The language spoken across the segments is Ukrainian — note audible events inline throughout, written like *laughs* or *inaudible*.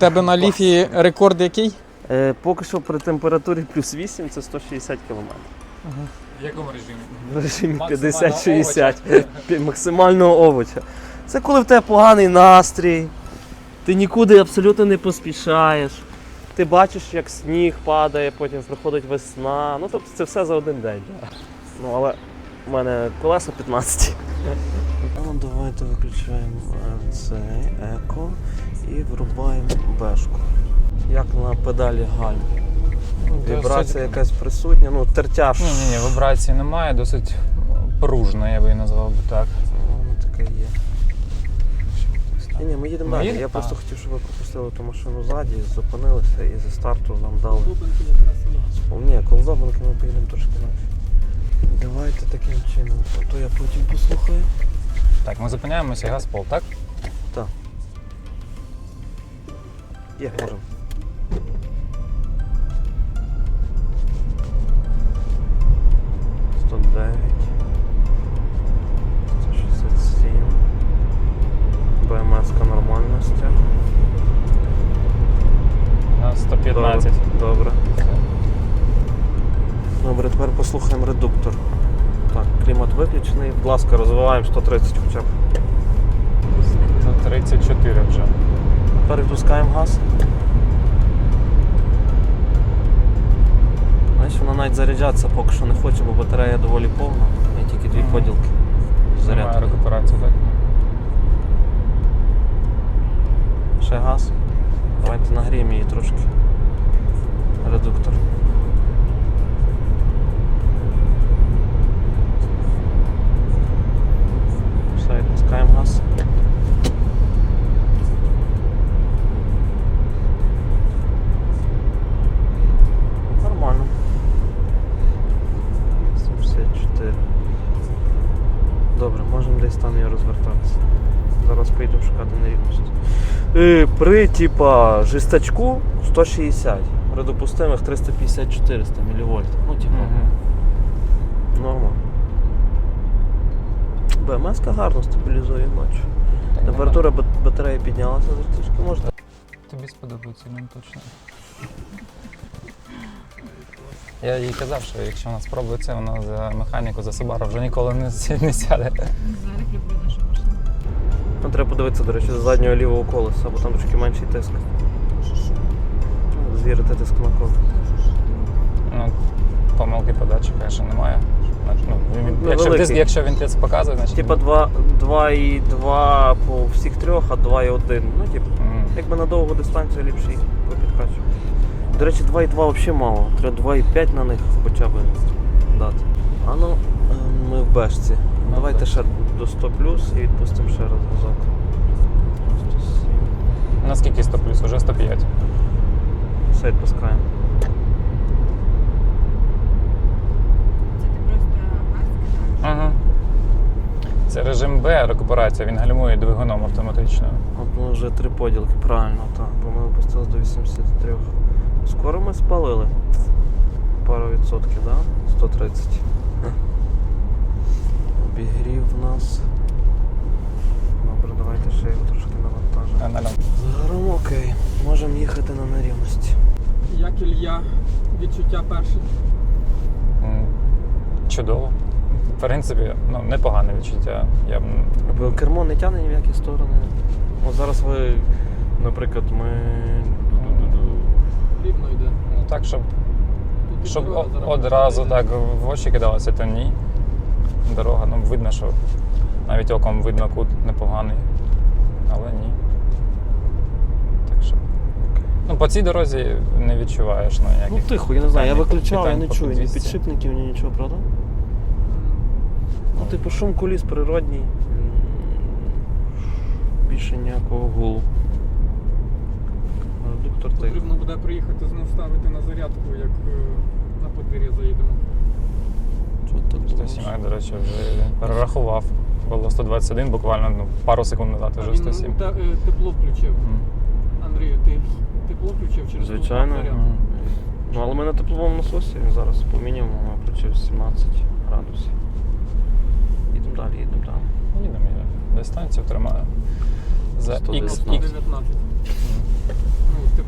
тебе на ліфі рекорд який? Е, поки що при температурі плюс 8 це 160 км. В якому режимі? В режимі 50-60 максимального овоча. Це коли в тебе поганий настрій, ти нікуди абсолютно не поспішаєш. Ти бачиш, як сніг падає, потім приходить весна. Ну тобто це все за один день. Ну але в мене колеса 15. Ну, давайте виключаємо е, цей еко і врубаємо бешку. Як на педалі гальм. Вібрація якась присутня, ну тертяж. Ні, ні, вібрації немає, досить пружна, я би її назвав би так. Воно таке є. Ні, ні, ми їдемо далі. Я просто хотів, щоб ви пропустили ту машину ззаді, зупинилися і зі старту нам дали. Ні, коли забанки ми поїдемо трошки далі. Давайте таким чином. А то я потім послухаю. Так, ми зупиняємося, Газпол, так? Є, можемо. Сто дев'ять. Сто шістдесят сім. БМС-ка нормальності. На 115. Добре. Добре, тепер послухаємо редуктор. Так, клімат виключений. Будь ласка, розвиваємо 130 хоча б. 134 вже. Тепер відпускаємо газ. Знаєш, вона навіть заряджатися поки що не хоче, бо батарея доволі повна. Є тільки дві Мгм. поділки. Немає рекуперації, так? Ще газ. Давайте нагріємо її трошки. Редуктор. Все, відпускаємо газ. Можемо десь там і розвертатися. Зараз поїдемо шукати нерівності. Е, При типа жестачку 160. При допустимих 350-400 мВ. Ну, типа, Мгм. норма. БМС гарно стабілізує ночі. Температура батареї піднялася трішки може. Тобі сподобається, нам точно. Я їй казав, що якщо вона спробує це, вона за механіку, за Subaru вже ніколи не, сі- не сяде. Зараз люблю нашу машину. Ну, треба подивитися, до речі, з заднього лівого колеса, бо там трошки менший тиск. Ну, Звірити тиск на колесо. Ну, помилки подачі, звісно, немає. Значить, Ну, він- Ну, якщо, великий. якщо він тиск показує, значить. Типа 2,2 по всіх трьох, а 2,1. Ну, типу. М. Якби на довгу дистанцію ліпше їх. До речі, 2,2 взагалі мало. Треба 2,5 на них хоча б дати. А ну, е, ми в бешці. Ну, Давайте так. ще до 100 плюс і відпустимо ще раз газок. Наскільки 100 плюс? Уже 105. Все відпускаємо. Це ти просто газ? Ага. Це режим Б, рекуперація, він гальмує двигуном автоматично. От ми вже три поділки, правильно, так. Бо ми опустились до 83. Скоро ми спалили. Пару відсотків. Да? 130. Обігрів в нас. Добре, давайте ще його трошки навантажимо. Загалом окей, можемо їхати на нерівності. Як Ілья, відчуття перше. Чудово. В принципі, ну, непогане відчуття. Я Бо кермо не тягне ні в які сторони. От зараз ви, наприклад, ми. Рівно йде. ну, так, щоб, Тут і щоб дорога о- зараз одразу йде. так в очі кидалося, то ні. Дорога, ну видно, що навіть оком видно кут непоганий. Але ні. Так що. Ну, по цій дорозі не відчуваєш ну, ніяких. Ну тихо, я не знаю, я питань, виключав, я не по чую ні 200. підшипників, ні нічого, правда? Ну, типу, шум коліс природній. м, Більше ніякого гулу. Тихо. Потрібно буде приїхати знову ставити на зарядку, як е, на подвір'я заїдемо. Що тут було? 107, до речі, вже перерахував. Було 121, буквально ну, пару секунд назад вже 107. те- е, тепло включив. М. Андрію, ти тепло включив через Звичайно. Ну, але ми на тепловому насосі зараз по мінімуму включив 17 градусів. Їдемо далі, їдемо далі. Їдемо, їдемо. Дистанцію тримаю. За 119.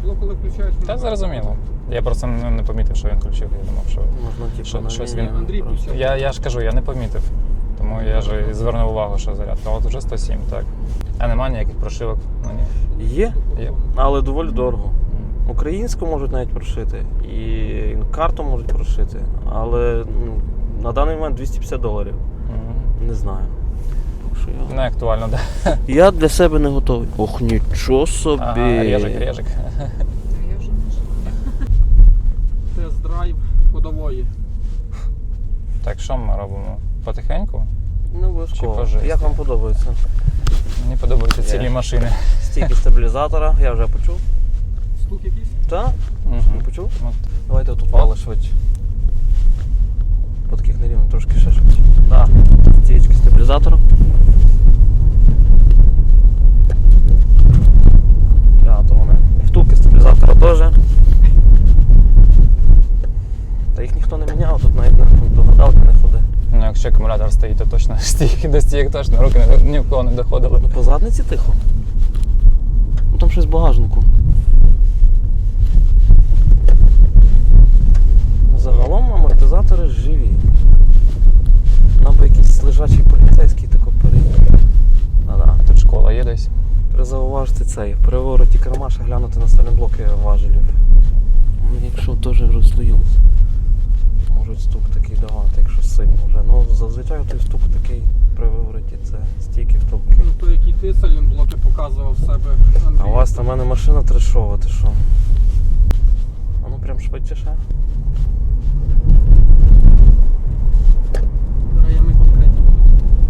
119. Ну, включаєш Та зрозуміло. Я просто не, не помітив, що він включив. Я думав, що. Можна типу Що- на щось лінію він- Андрій включив. Я, я ж кажу, я не помітив. Тому я ж і звернув увагу, що зарядка. От вже 107, так. А нема ніяких прошивок на ній. Є, Є. але доволі дорого. Українську можуть навіть прошити, і карту можуть прошити, але ну, на даний момент 250 доларів. Мгм. Не знаю. Що я... Не актуально, так. Да. я для себе не готовий. Ох, нічого собі. Ага, режик, режик. Тест-драйв ходової. Так, що ми робимо? Потихеньку? Ну, обов'язково. Чи? Як вам подобається? Мені подобаються цілі машини. Стійки стабілізатора, я вже почув. Стук якийсь? Так? Мгм. Не почув? От. Давайте тут вали швидше. По таких нерівно трошки ще швидше. Так, стійки стабілізатора. Втулки стабілізатора теж. Та їх ніхто не міняв, тут навіть до гадалки не ходи. Ну, якщо акумулятор стоїть, то точно *laughs* стійки до стійок точно руки ні в кого не доходили. Ну по задниці тихо. Ну там щось в багажнику. Загалом амортизатори живі. Нам би якийсь лежачий поліцейський тако переїхав. Да-да. А тут школа є десь. Зауважити цей. При вороті керма ще глянути на стальні блоки важелів. Ну, Якщо теж розслоїлося. Можуть стук такий давати, якщо сильно вже. Ну зазвичай той стук такий при вивороті це стійки втулки. Ну то який ти блоки показував в себе. Андрій. А у вас там в мене машина трешова, ти що? А ну прям швидше ще. Раями конкретні.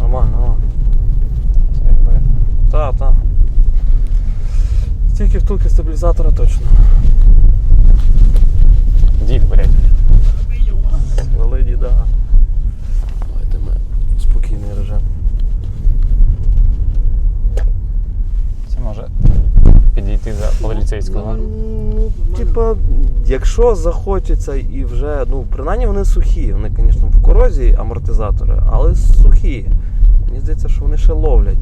Нормально, нормально. Та, та. Стільки втулки стабілізатора точно. Дід, блядь. Велиді, да. Давайте ми спокійний режим. Це може підійти за поліцейського. Ну, типа, якщо захочеться і вже, ну, принаймні вони сухі, вони, звісно, в корозії амортизатори, але сухі. Мені здається, що вони ще ловлять.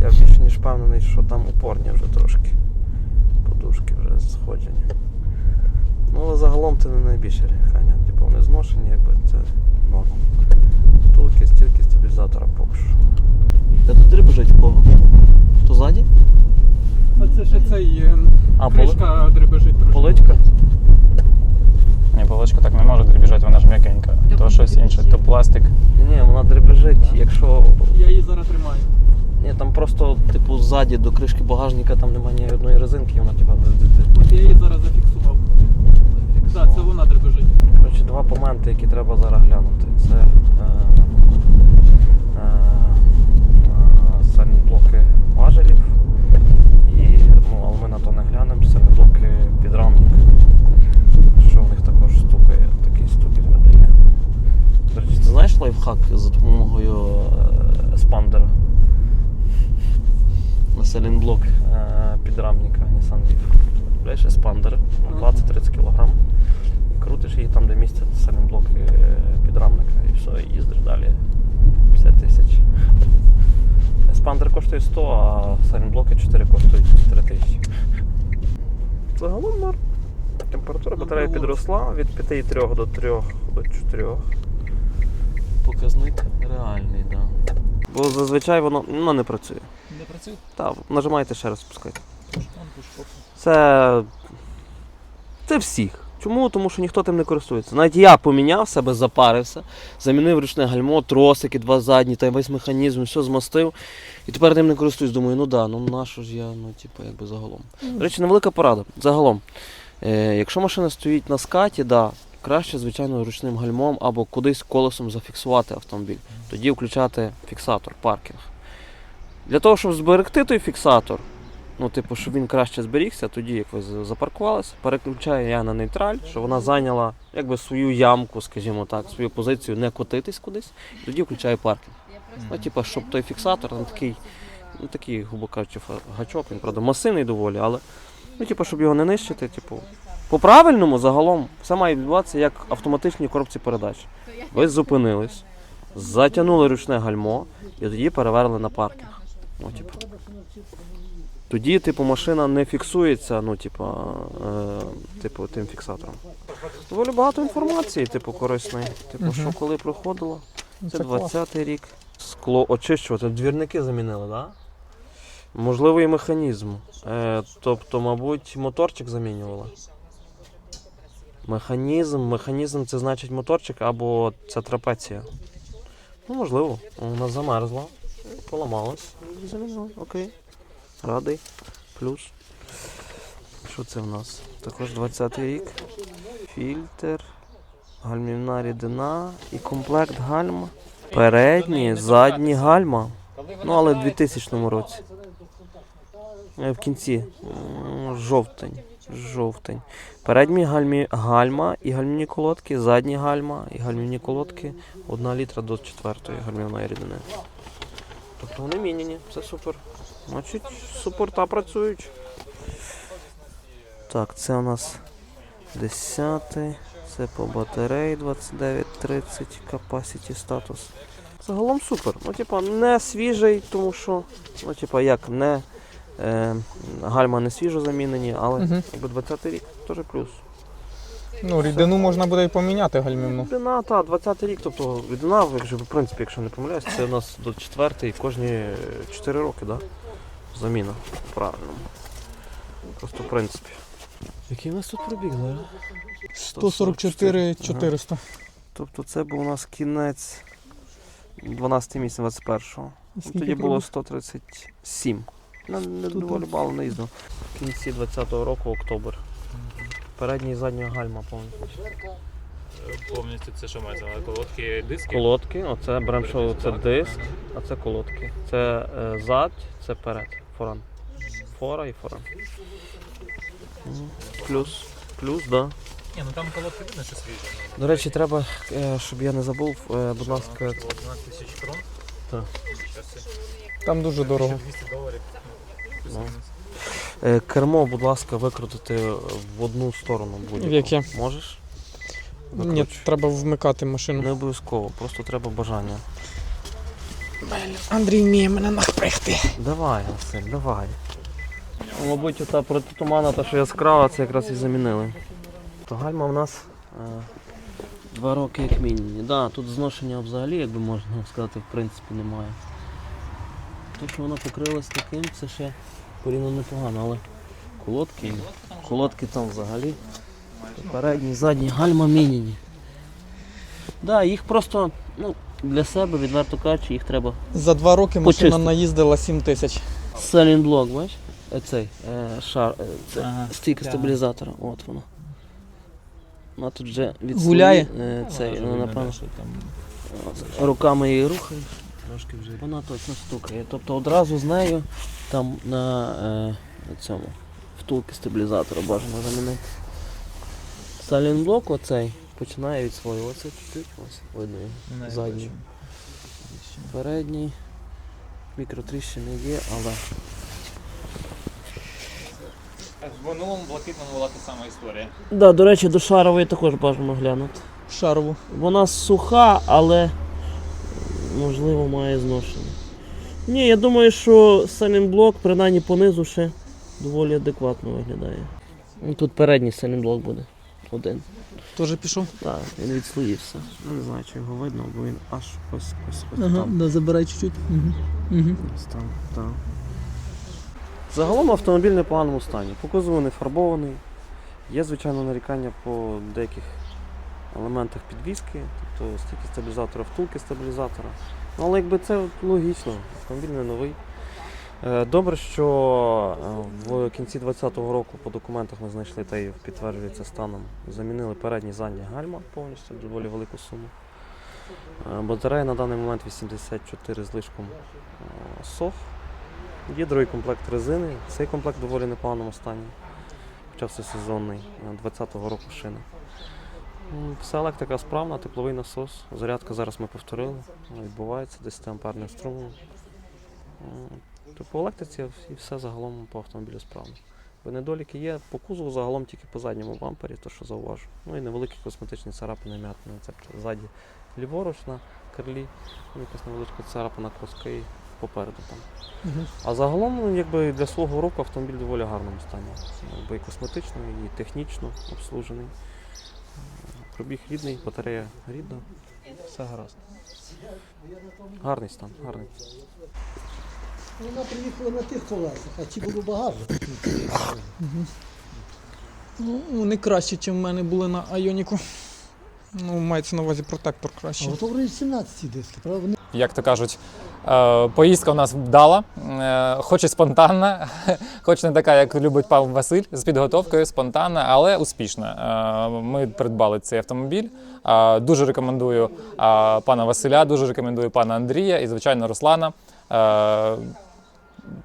Я більше ніж впевнений, що там упорні вже трошки. Подушки вже сходжені. Ну, але загалом це не найбільше рехання. Типу вони зношені, якби це норм. Втулки, стілки стабілізатора поки що. Де тут дрібежить в кого? То ззаді? А це ще цей е, А, поли- кришка дребежить трошки. поличка? Ні, полочка так не може дрібіжати, вона ж м'якенька. То щось інше, то пластик. Ні, вона дребежить, якщо. Я її зараз тримаю. Ні, там просто, типу, ззаді до кришки багажника там немає ні одної резинки, і вона дз-дз-дз. От я її зараз зафіксував. Так, це вона дребежить. Коротше, два моменти, які треба зараз глянути. Це е, е, е, сальні блоки важелів. І, ну, але ми на то не глянемо, сальні блоки підрамник. Що в них також стукає, такий стукіт видає. До речі, ти знаєш лайфхак за допомогою е, спандера? На сайлентблок е, підрамника Nissan Leaf. Береш еспандер на 20-30 кг. Крутиш її там, де місця сайлентблоки е, підрамника, і все, і їздиш далі 50 тисяч. Еспандер коштує 100, а сайлентблоки 4 коштують 4 тисячі. Загалом норм. Температура батареї підросла від 5,3 до 3 до 4. Показник реальний, так. Да. Бо зазвичай воно, воно не працює. Не працює? Так, нажимайте ще раз спускайте. Це. Це всіх. Чому? Тому що ніхто тим не користується. Навіть я поміняв себе, запарився, замінив ручне гальмо, тросики, два задні, та весь механізм, все змастив. І тепер тим не користуюсь. Думаю, ну да, ну на що ж я, ну, типу, якби загалом. До речі, невелика порада. Загалом. Е, якщо машина стоїть на скаті, да, краще, звичайно, ручним гальмом або кудись колесом зафіксувати автомобіль. Тоді включати фіксатор, паркінг. Для того, щоб зберегти той фіксатор, ну, типу, щоб він краще зберігся, тоді, як ви запаркувалися, переключаю я на нейтраль, щоб вона зайняла якби свою ямку, скажімо так, свою позицію, не котитись кудись, і тоді включаю паркінг. Ну, типу, щоб той фіксатор, там такий, ну такий, грубо кажучи, гачок, він правда масивний доволі, але ну, типу, щоб його не нищити, типу. По правильному загалом все має відбуватися як в автоматичній коробці передач. Ви зупинились, затягнули ручне гальмо і тоді переверли на паркінг. Ну, типу. Тоді, типу, машина не фіксується, ну, типу, е, типу, тим фіксатором. Доволі багато інформації, типу, корисної. Типу, Мгм. що коли проходило. Це, Це 20-й рік. Скло очищувати. Двірники замінили, так? Да? Можливо, і механізм. Е, тобто, мабуть, моторчик замінювали. Механізм. Механізм це значить моторчик або це трапеція. Ну, можливо. Вона замерзла, поламалась. Замінили. Окей. Радий. Плюс. Що це в нас? Також 20-й рік. Фільтр, гальмівна рідина і комплект гальма. Передні, задні гальма. Ну, але в 2000 році. Е, В кінці. Жовтень. Жовтень. Передні гальмі, гальма і гальмівні колодки, задні гальма і гальмівні колодки 1 літра до 4 гальмівної рідини. Тобто вони міняні, це супер. Значить, супорта працюють. Так, це у нас 10. Це по батареї 2930 capacity статус. Загалом супер. Ну, типа, не свіжий, тому що, ну, типа, як не гальма не свіжо замінені, але Мгм. якби 20 рік теж плюс. Ну, рідину можна буде і поміняти гальмівну. Рідина, та, 20-й рік, тобто рідина, якщо, в принципі, якщо не помиляюсь, це у нас до 4 кожні 4 роки, да? Заміна. Правильно. Просто в принципі. Який у нас тут пробіг, да? 144 400. Тобто це був у нас кінець 12 місяця 21-го. Ну, Скільки Тоді було пробіг? 137. Тут доволі мало не їздив. В кінці 20-го року, октобер. Передній і задня гальма повністю. Повністю це що мається? Колодки, диски? Колодки, оце беремо, що це диск, а це колодки. Це е, зад, це перед. Форан. Фора і форан. Мгм. Плюс. Плюс, так. Да. Ні, ну там колодки видно, що свіжі. До речі, треба, е, щоб я не забув, е, будь ласка, 12 тисяч крон. Так. Там дуже дорого. 200 доларів. Е, кермо, будь ласка, викрутити в одну сторону будь-яку. В яке? Можеш? Ні, треба вмикати машину. Не обов'язково, просто треба бажання. Андрій вміє мене нахприхти. Давай, Василь, давай. Мабуть, ота протитумана, та, що яскрава, це якраз і замінили. То гальма в нас е, два роки як мінімум. Да, тут зношення взагалі, як би можна сказати, в принципі немає. То, що вона покрилась таким, це ще порівняно непогано, але колодки, колодки там взагалі. Передні, задні гальма міняні. Да, їх просто ну, для себе, відверто кажучи, їх треба За два роки машина наїздила 7 тисяч. Селінблок, бачиш? Е, Цей е, шар, е, це Ага, стійка да. стабілізатора. От воно. Вона тут вже від Гуляє? е, цей, ну, напевно, там руками її рухаєш. Трошки вже. Вона точно стукає. Тобто одразу з нею там на е, цьому втулки стабілізатора бажано замінити. Салінблок оцей починає від свого. Оце чуть-чуть ось видно. його. Задній. Передній. Мікротріщини є, але В минулому блакитному була та сама історія. Да, до речі, до шарової також бажано глянути. Шарову. Вона суха, але можливо має зношення. Ні, я думаю, що селінблок, принаймні понизу ще доволі адекватно виглядає. Ну, Тут передній селінблок буде. Один. Теж пішов? Так, він відслоївся. Я не знаю, чи його видно, бо він аж ось ось ось там. да, забирай чуть-чуть. Угу. Угу. Ось там, так. Загалом автомобіль в непоганому стані. По кузову не фарбований. Є, звичайно, нарікання по деяких елементах підвіски, тобто стільки стабілізатора, втулки стабілізатора. Ну, але якби це логічно, автомобіль не новий. Е, Добре, що е, в кінці 2020 року по документах ми знайшли та й підтверджується станом. Замінили передні задні гальма повністю доволі велику суму. Е, Батарея на даний момент 84 з лишком СОФ. Є другий комплект резини. Цей комплект доволі непоганому стані. Хоча все сезонний, е, 20-го року шини. М, Вся електрика справна, тепловий насос. Зарядка зараз ми повторили. Відбувається 10 амперним струмом. М, по електриці і все загалом по автомобілю справно. Бо недоліки є по кузову загалом тільки по задньому бампері, то що зауважу. Ну і невеликі косметичні царапини м'ятини. Це ззаді ліворуч на крилі, ну, якась невеличка царапина коска і попереду там. А загалом, ну, якби для свого року автомобіль в доволі гарному стані. Якби і косметично, і технічно обслужений. Пробіг рідний, батарея рідна, все гаразд. Гарний стан, гарний. Вона приїхала на тих колесах, а ті було багато. Ну, вони кращі, ніж в мене були на Айоніку. Ну, мається на увазі протектор краще. А кращий. от вже 17 диски, правда? Як то кажуть, поїздка у нас вдала, е, хоч і спонтанна, *laughs* хоч не така, як любить пан Василь, з підготовкою, спонтанна, але успішна. Е, Ми придбали цей автомобіль. Е, Дуже рекомендую е, пана Василя, дуже рекомендую пана Андрія і, звичайно, Руслана. Е,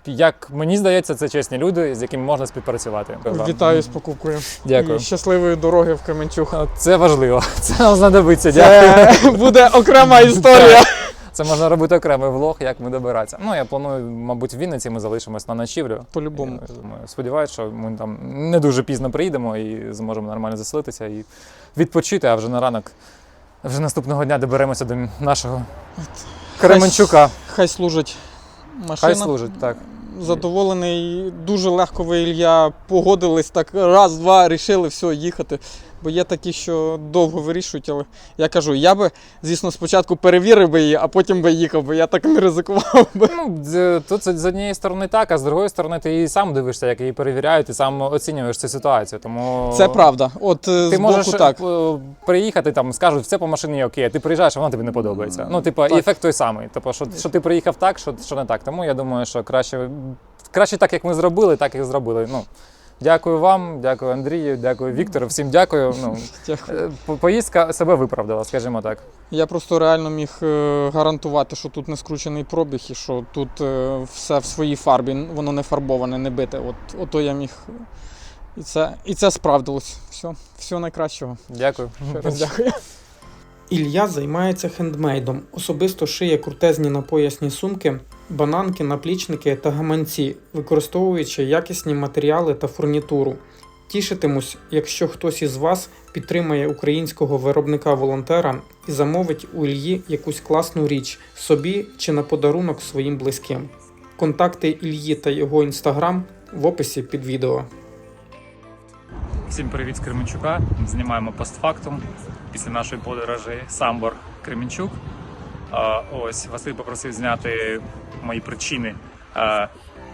Як мені здається, це чесні люди, з якими можна співпрацювати. Вітаю з покупкою. Дякую. І щасливої дороги в Кременчуг. Це важливо. *laughs* Це нам знадобиться. Дякую. Це буде окрема *laughs* історія. Це можна робити окремий влог, як ми добиратися. Ну, я планую, мабуть, в Вінниці ми залишимось на ночівлю. По-любому. Я думаю, Сподіваюсь, що ми там не дуже пізно приїдемо і зможемо нормально заселитися і відпочити, а вже на ранок, вже наступного дня доберемося до нашого Кременчука. Хай служить машина. Хай служить, так. Задоволений. Дуже легко ви, Ілля, погодились так раз, два, рішили все, їхати. Бо є такі, що довго вирішують, але я кажу, я би, звісно, спочатку перевірив би її, а потім би їхав, бо я так не ризикував би. Ну, тут з з однієї сторони так, а з другої сторони ти і сам дивишся, як її перевіряють, і сам оцінюєш цю ситуацію. Тому Це правда. От е, Ти з можеш боку так. е, приїхати, там скажуть, все по машині окей, а ти приїжджаєш, а вона тобі не подобається. Ну, типу, і ефект той самий. Типу, що, що ти приїхав так, що, що не так. Тому я думаю, що краще, краще так, як ми зробили, так і зробили. Ну, дякую вам, дякую Андрію, дякую Віктору, всім дякую. Ну, *laughs* Дякую. е, поїздка себе виправдала, скажімо так. Я просто реально міг е, гарантувати, що тут не скручений пробіг і що тут е, все в своїй фарбі, воно не фарбоване, не бите. От, ото я міг. І це, і це справдилось. Все, всього найкращого. Дякую. Ще раз дякую. Ілля займається хендмейдом. Особисто шиє крутезні напоясні сумки, бананки, наплічники та гаманці, використовуючи якісні матеріали та фурнітуру. Тішитимусь, якщо хтось із вас підтримає українського виробника-волонтера і замовить у Ільї якусь класну річ собі чи на подарунок своїм близьким. Контакти Ільї та його інстаграм в описі під відео. Всім привіт з Кременчука. Знімаємо постфактум після нашої подорожі Самбор Кременчук. Ось Василь попросив зняти мої причини, а,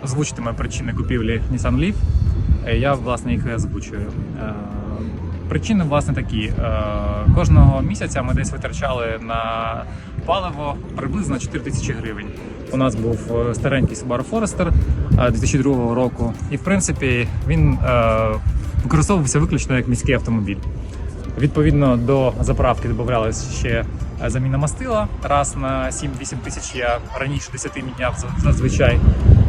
озвучити мої причини купівлі Nissan Leaf. Е, Я власне їх озвучую. Е, Причини власне такі. Е, Кожного місяця ми десь витрачали на паливо приблизно 4 тисячі гривень. У нас був е, старенький Subaru Forester е, 2002 року, і в принципі він е, використовувався виключно як міський автомобіль. Відповідно до заправки додавалася ще е, заміна мастила раз на 7-8 тисяч. Я раніше 10 міняв зазвичай.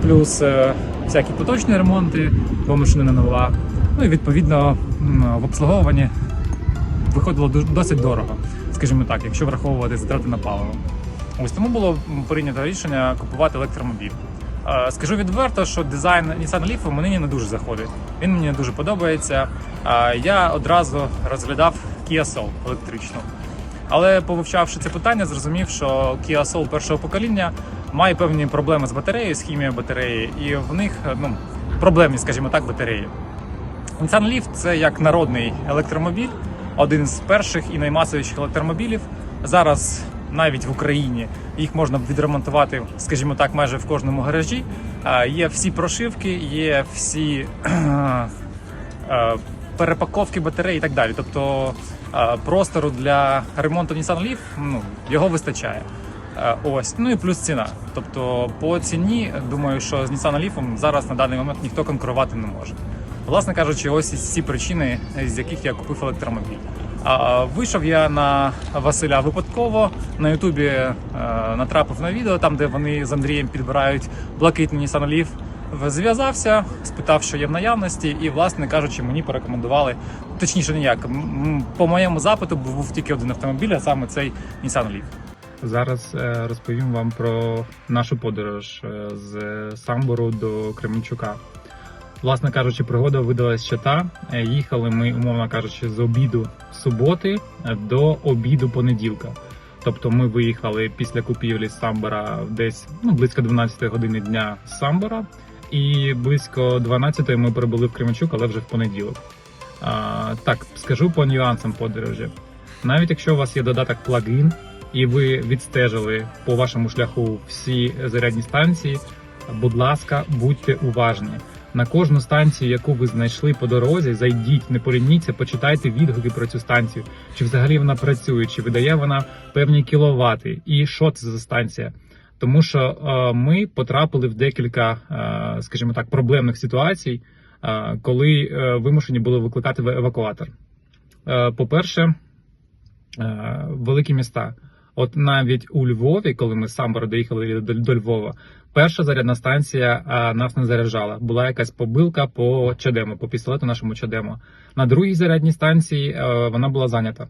Плюс е, всякі поточні ремонти, бо машина нова. Ну і відповідно в обслуговуванні виходило досить дорого, скажімо так, якщо враховувати затрати на паливо. Ось тому було прийнято рішення купувати електромобіль. Е, Скажу відверто, що дизайн Nissan Leaf мені не дуже заходить. Він мені не дуже подобається. Е, Я одразу розглядав Kia Soul електричну. Але повивчавши це питання, зрозумів, що Kia Soul першого покоління має певні проблеми з батареєю, з хімією батареї, і в них е, ну, проблемні, скажімо так, батареї. Nissan Leaf – це як народний електромобіль, один з перших і наймасовіших електромобілів. Зараз навіть в Україні їх можна відремонтувати, скажімо так, майже в кожному гаражі. Є всі прошивки, є всі *clears throat* перепаковки батарей і так далі. Тобто простору для ремонту Nissan Leaf ну, його вистачає. Ось, ну і плюс ціна. Тобто, по ціні, думаю, що з Nissan Leaf зараз на даний момент ніхто конкурувати не може. Власне кажучи, ось ці причини, з яких я купив електромобіль. Вийшов я на Василя випадково. На Ютубі е, натрапив на відео, там де вони з Андрієм підбирають блакитний Leaf. Зв'язався, спитав, що є в наявності, і, власне кажучи, мені порекомендували. Точніше, ніяк. По моєму запиту був тільки один автомобіль, а саме цей Nissan Leaf. Зараз е, розповім вам про нашу подорож е, з Самбору до Кременчука. Власне кажучи, пригода видалась ще та. Е, Їхали ми, умовно кажучи, з обіду суботи е, до обіду понеділка. Тобто ми виїхали після купівлі з Самбора десь ну, близько 12 години дня з Самбора, і близько 12 ми прибули в Кременчук, але вже в понеділок. А, так, скажу по нюансам подорожі. Навіть якщо у вас є додаток плагін, і ви відстежили по вашому шляху всі зарядні станції, будь ласка, будьте уважні. На кожну станцію, яку ви знайшли по дорозі, зайдіть, не полініться, почитайте відгуки про цю станцію, чи взагалі вона працює, чи видає вона певні кіловати, і що це за станція. Тому що е, ми потрапили в декілька, е, скажімо так, проблемних ситуацій, е, коли вимушені були викликати ев- евакуатор. По-перше, великі міста. От навіть у Львові, коли ми з Самбора доїхали до, до Львова, перша зарядна станція нас не заряджала. Була якась побилка по чадему, по пістолету нашому чадему. На другій зарядній станції е, вона була зайнята.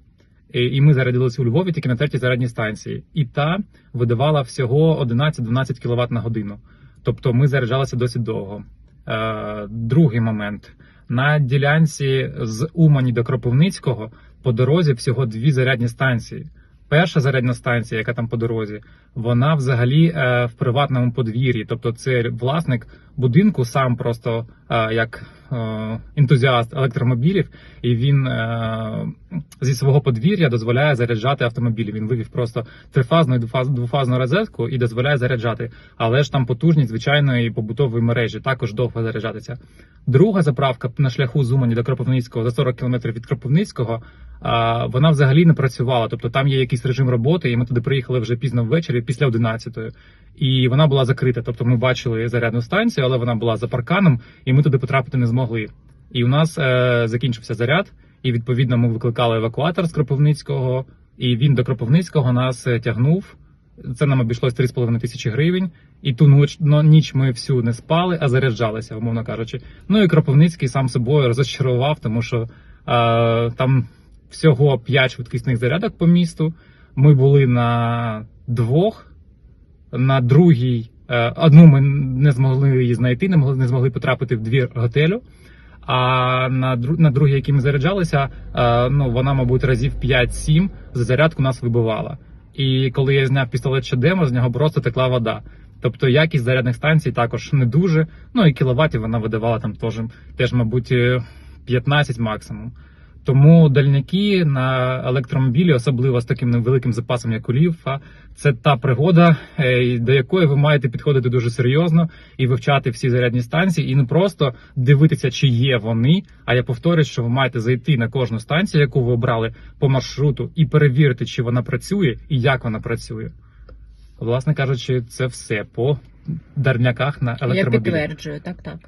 І, і ми зарядилися у Львові тільки на третій зарядній станції. І та видавала всього 11-12 кВт на годину. Тобто ми заряджалися досить довго. Е, другий момент. На ділянці з Умані до Кропивницького по дорозі всього дві зарядні станції. Перша зарядна станція, яка там по дорозі, вона взагалі е, в приватному подвір'ї. Тобто, це власник будинку сам просто е, як е, ентузіаст електромобілів, і він е, зі свого подвір'я дозволяє заряджати автомобілі. Він вивів просто трифазну і двофаз- двофазну розетку і дозволяє заряджати. Але ж там потужність звичайної побутової мережі також довго заряджатися. Друга заправка на шляху з Умані до Кропивницького за 40 км від Кропивницького. Вона взагалі не працювала, тобто там є якийсь режим роботи, і ми туди приїхали вже пізно ввечері, після 11-ї. І вона була закрита. Тобто ми бачили зарядну станцію, але вона була за парканом, і ми туди потрапити не змогли. І у нас е, закінчився заряд, і відповідно ми викликали евакуатор з Кропивницького, і він до Кропивницького нас е, тягнув. Це нам обійшлось 3,5 тисячі гривень. І ту ніч, ну, ніч ми всю не спали, а заряджалися, умовно кажучи. Ну і Кропивницький сам собою розчарував, тому що е, там всього 5 швидкісних зарядок по місту. Ми були на двох, на другій. е, Одну ми не змогли її знайти, не могли не змогли потрапити в двір готелю. А на на другій, якій ми заряджалися, е, ну вона, мабуть, разів 5-7 за зарядку нас вибивала. І коли я зняв пістолет Чадемо, з нього просто текла вода. Тобто якість зарядних станцій також не дуже. Ну і кіловатів вона видавала там теж, теж мабуть, е, 15 максимум. Тому дальняки на електромобілі, особливо з таким невеликим запасом, як у Ліфа, це та пригода, е, до якої ви маєте підходити дуже серйозно і вивчати всі зарядні станції, і не просто дивитися, чи є вони. А я повторюю, що ви маєте зайти на кожну станцію, яку ви обрали по маршруту, і перевірити, чи вона працює і як вона працює. Власне кажучи, це все по дарняках на електромобілі. Я підтверджую, так, так.